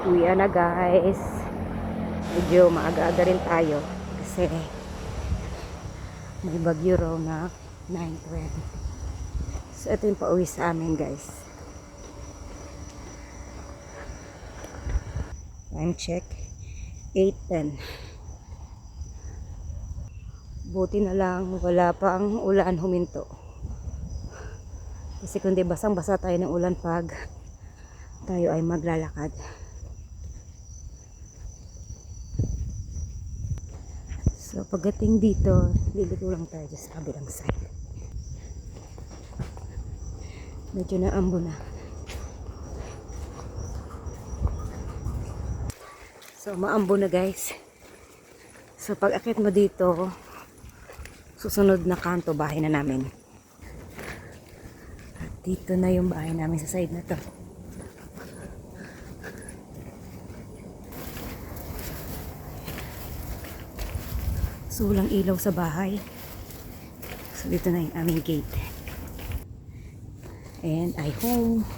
Uwi na guys. Medyo maaga-aga rin tayo kasi may bagyo raw na 9.20. So ito yung pauwi sa amin guys. Time check. 8.10. Buti na lang wala pang ulan huminto. Kasi kundi basang-basa tayo ng ulan pag tayo ay maglalakad. So pagdating dito, liliko lang tayo sa kabilang side. Medyo naambo na. So maambo na guys. So pag akit mo dito, susunod na kanto bahay na namin. At dito na yung bahay namin sa side na to. So walang ilaw sa bahay. So dito na yung aming gate. And I home.